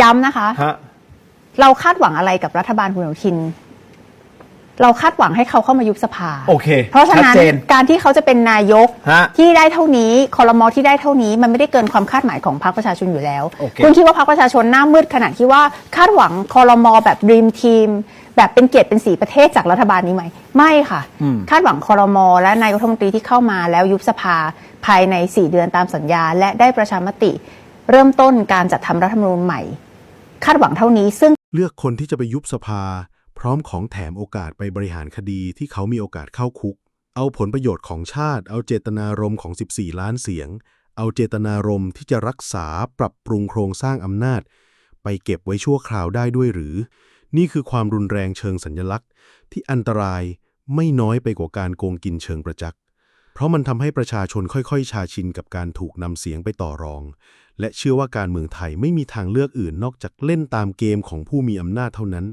ย้ำนะคะ ฮะ เราคาดหวังอะไรกับรัฐบาลคุณอนุทิน เราคาดหวังให้เขาเข้ามายุบสภาโอเคเพราะฉะนั้นชัดเจนการที่เขาจะเป็นนายกฮะที่ได้เท่านี้คอรมอที่ได้เท่านี้ มันไม่ได้เกินความคาดหมายของพรรคประชาชนอยู่แล้ว โอเค คุณคิดว่าพรรคประชาชนหน้ามืดขนาดที่ว่าคาดหวังคอรมอแบบดีมทีมแบบเป็นเกียรติเป็นสีประเทศจากรัฐบาลนี้ไหมไม่ค่ะคาดหวังคอรมอและนายกรัฐมนตรีที่เข้ามาแล้วยุบสภาภายใน 4 เดือนตามสัญญา และได้ประชามติ เริ่มต้นการจัดทำรัฐธรรมนูญใหม่ คาดหวังเท่านี้ซึ่งเลือกคนที่จะไปยุบสภา พร้อมของแถมโอกาสไปบริหารคดีที่เขามีโอกาสเข้าคุก เอาผลประโยชน์ของชาติ เอาเจตนารมณ์ของ 14 ล้านเสียง เอาเจตนารมณ์ที่จะรักษาปรับปรุงโครงสร้างอำนาจ ไปเก็บไว้ชั่วคราวได้ด้วยหรือ นี่คือความรุนแรงเชิงสัญญลักษณ์ ที่อันตรายไม่น้อยไปกว่าการโกงกินเชิงประจักษ์ เพราะมันทำให้ประชาชนค่อยๆ ชาชินกับการถูกนำเสียงไปต่อรอง และเชื่อว่าการเมืองไทยไม่มีทางเลือกอื่นนอกจากเล่นตามเกมของผู้มีอำนาจเท่านั้น